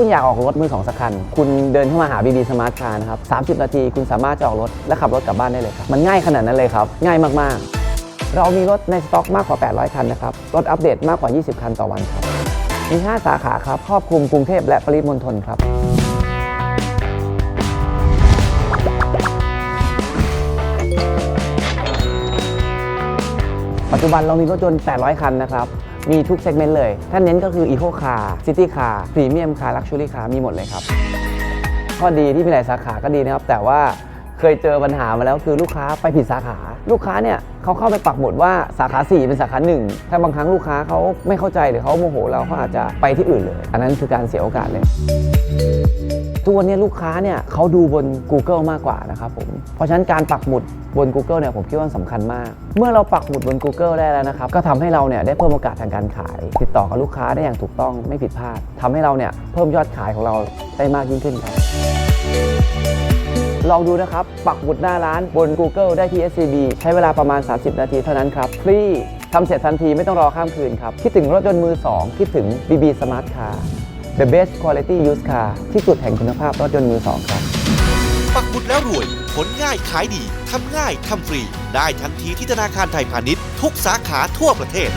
คุณอยากออกรถมือสองสักคัน คุณเดินเข้ามาหา BB Smart Car นะครับ30 นาทีคุณสามารถจะออกรถและขับรถกลับบ้านได้เลยครับ มันง่ายขนาดนั้นเลยครับ ง่ายมากๆ เรามีรถในสต็อกมากกว่า 800 คันนะครับ รถอัปเดตมากกว่า 20 คันต่อวันครับ มี 5 สาขาครับ ครอบคลุมกรุงเทพและปริมณฑลครับปัจจุบันเรามีรถยนต์ 800 คันนะครับ มีทุกเซกเมนต์เลย ถ้าเน้นก็คืออีโคคาร์ซิตี้คาร์พรีเมียมคาร์ลักชัวรี่คาร์มีหมดเลยครับ ข้อดีที่มีหลายสาขาก็ดีนะครับ แต่ว่า เคยเจอปัญหามาแล้วคือลูกค้าไปผิดสาขา ลูกค้าเนี่ยเขาเข้าไปปักหมุดว่าสาขา 4 เป็นสาขา 1 ถ้าบางครั้งลูกค้าเขาไม่เข้าใจหรือเขาโมโหเราเขาอาจจะไปที่อื่นเลย อันนั้นคือการเสียโอกาสเลยทุกวันนี้ลูกค้าเนี่ยเขาดูบน Google มากกว่านะครับผม เพราะฉะนั้นการปักหมุดบน Google เนี่ยผมคิดว่าสำคัญมาก เมื่อเราปักหมุดบน Google ได้แล้วนะครับ ก็ทำให้เราเนี่ยได้เพิ่มโอกาสทางการขาย ติดต่อกับลูกค้าได้อย่างถูกต้องไม่ผิดพลาดทำให้เราเนี่ยเพิ่มยอดขายของเราได้มากยิ่งขึ้นครับ ลองดูนะครับ ปักหมุดหน้าร้านบน Google ได้ที่ SCB ใช้เวลาประมาณ 30 นาทีเท่านั้นครับฟรีทำเสร็จทันทีไม่ต้องรอข้ามคืนครับ คิดถึงรถยนต์มือ 2 คิดถึง BB Smart Car The best quality used car ที่สุดแห่งคุณภาพรถยนต์มือ 2 ครับ ปักหมุดแล้วรวย ผลง่ายขายดีทำง่ายทำฟรี ได้ทันทีที่ธนาคารไทยพาณิชย์ ทุกสาขาทั่วประเทศ